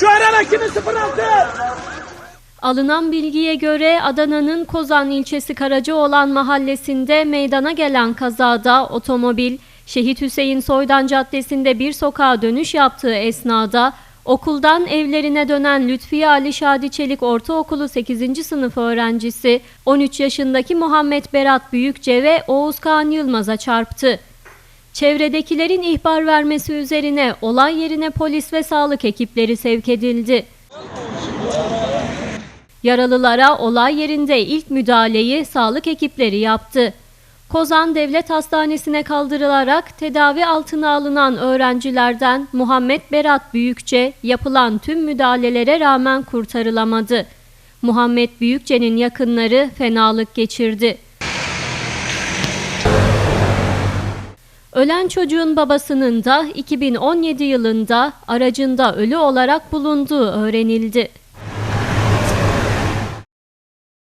Şu araba kimin 06? Alınan bilgiye göre Adana'nın Kozan ilçesi Karacaoğlan mahallesinde meydana gelen kazada otomobil Şehit Hüseyin Soydan Caddesi'nde bir sokağa dönüş yaptığı esnada okuldan evlerine dönen Lütfiye Ali Şadi Çelik Ortaokulu 8. sınıf öğrencisi 13 yaşındaki Muhammed Berat Büyükçe ve Oğuz Kaan Yılmaz'a çarptı. Çevredekilerin ihbar vermesi üzerine olay yerine polis ve sağlık ekipleri sevk edildi. Yaralılara olay yerinde ilk müdahaleyi sağlık ekipleri yaptı. Kozan Devlet Hastanesi'ne kaldırılarak tedavi altına alınan öğrencilerden Muhammed Berat Büyükçe yapılan tüm müdahalelere rağmen kurtarılamadı. Muhammed Büyükçe'nin yakınları fenalık geçirdi. Ölen çocuğun babasının da 2017 yılında aracında ölü olarak bulunduğu öğrenildi.